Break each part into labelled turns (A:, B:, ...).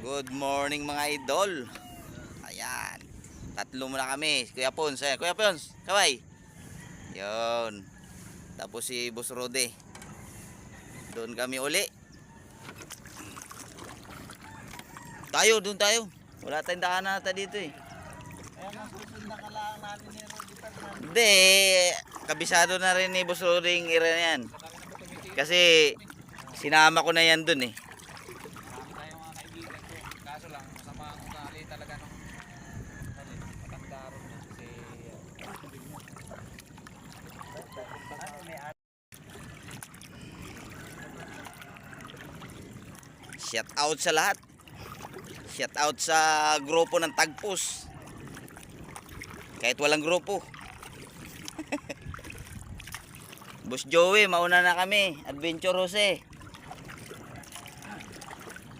A: Good morning mga idol. Ayan. Tatlo muna kami. Kuya Pons. Ayan. Kuya Pons. Kaway. Yun. Tapos si Boss Rode. Doon kami uli. Tayo, doon tayo. Wala tayong daanan nata dito eh. Hindi. Kabisado na rin ni Boss Rode yung ira na yan. Kasi sinama ko na yan doon eh.
B: Marami tayo mga kaibigan ko. Kaso lang, masama ang ugali talaga nung ano, matanda ron na. Kasi, ano, may
A: Shout out sa lahat. Shout out sa grupo ng Tagpos. Kahit walang grupo. Boss Joey, mauna na kami. Adventure Jose.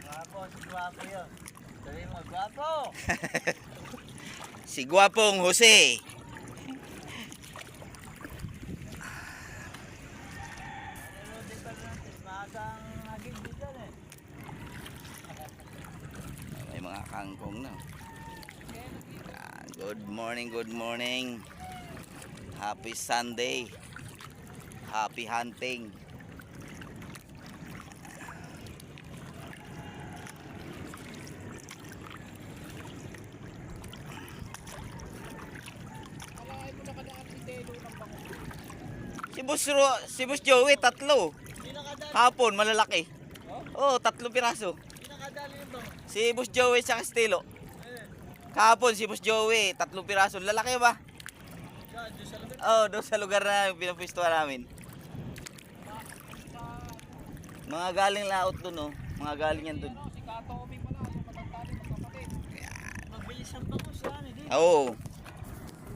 B: Gwapo, si Gwapo yun. Sabi mo, Gwapo!
A: Si Gwapong Jose. May mga kangkong na. Good morning, good morning. Happy Sunday. Happy hunting.
B: Alain mo nakadaan si Delo ng bango.
A: Si Boss, Ro- si Boss Joey, tatlo. Hapon, malalaki. Oh, tatlong piraso.
B: Yung.
A: Si Boss Joey sa Castelo.
B: Eh,
A: Kahapon si Boss Joey, tatlong piraso. Lalaki ba?
B: yan.
A: Oh, doon sa lugar na pinapwestuhan namin. Mga galing laot doon, oh. Mga galing yan doon.
B: Si Kato Omi pala, matanda rin magkapatid. Mabilis ang bango siya, hindi.
A: Oo.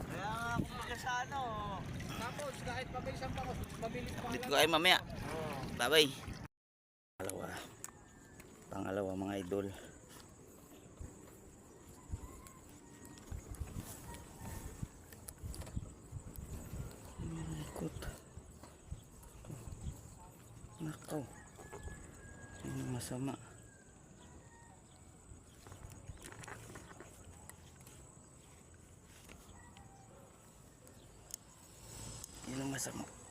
B: Kaya nga, kumbaga sa ano, tapos kahit mabilis ang bango, mabilis pa
A: Dito kayo mamaya.
B: Oo.
A: Bye-bye. Pangalawa. Pangalawa mga idol. Ikot. Nakaw. Ano masama? Yan ang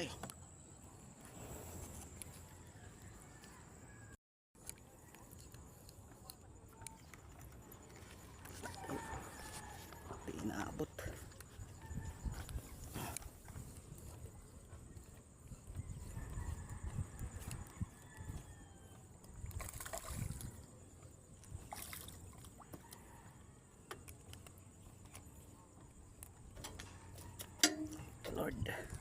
A: Okay. Hindi inaabot. Lord.